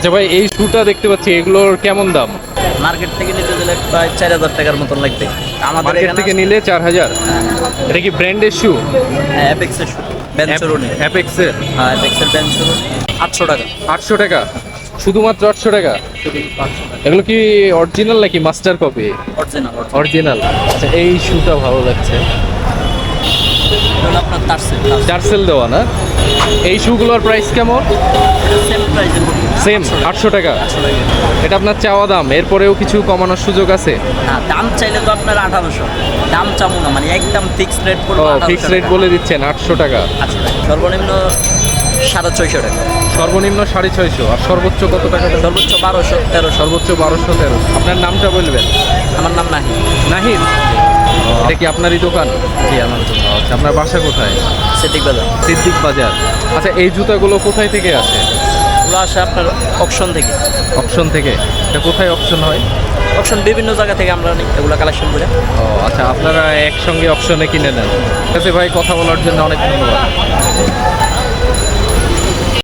আচ্ছা ভাই এই শুটা দেখতে পাচ্ছি এগুলোর কেমন দাম? মার্কেট থেকে নিতে গেলে প্রায় চার হাজার টাকার মতন লাগবে। আমাদের মার্কেট থেকে নিলে চার হাজার? এটা কি ব্র্যান্ডের শু অ্যাপেক্সের বেঞ্চরুনি অ্যাপেক্সের হ্যাঁ অ্যাপেক্সের বেঞ্চরুনি আটশো টাকা। আটশো টাকা? শুধুমাত্র আটশো টাকা? এগুলো কি অরিজিনাল নাকি মাস্টার কপি অরিজিনাল অরিজিনাল আচ্ছা এই শুটা ভালো লাগছে। আপনার তারসেল চার্সেল দেওয়া না? এই শুগুলোর প্রাইস কেমন? সেম আটশো টাকা। এটা আপনার চাওয়া দাম এরপরেও কিছু কমানোর সুযোগ আছে? না দাম চাইলে তো আপনার আঠারোশো। দাম চামো না মানে একদম ফিক্সড রেট ও পড়ব ফিক্স রেট বলে দিচ্ছেন আটশো টাকা। আচ্ছা সর্বনিম্ন সাড়ে ছয়শো টাকা। সর্বনিম্ন সাড়ে ছয়শো আর সর্বোচ্চ কত টাকা? সর্বোচ্চ বারোশো তেরোশো। সর্বোচ্চ বারোশো তেরো। আপনার নামটা বলবেন? আমার নাম নাহি নাহিদ? এটা কি আপনারই দোকান? জি আমার জন্য আচ্ছা আপনার বাসা কোথায়? সিদ্দিক বাজার। সিদ্দিক বাজার। আচ্ছা এই জুতাগুলো কোথায় থেকে আসে? ওগুলো আসে আপনার অপশন থেকে। অপশন থেকে? এটা কোথায় অপশন হয়? অপশন বিভিন্ন জায়গা থেকে আমরা নিই এগুলো কালেকশন করে। ও আচ্ছা আপনারা একসঙ্গে অপশনে কিনে নেন। ঠিক আছে ভাই কথা বলার জন্য অনেক ধন্যবাদ।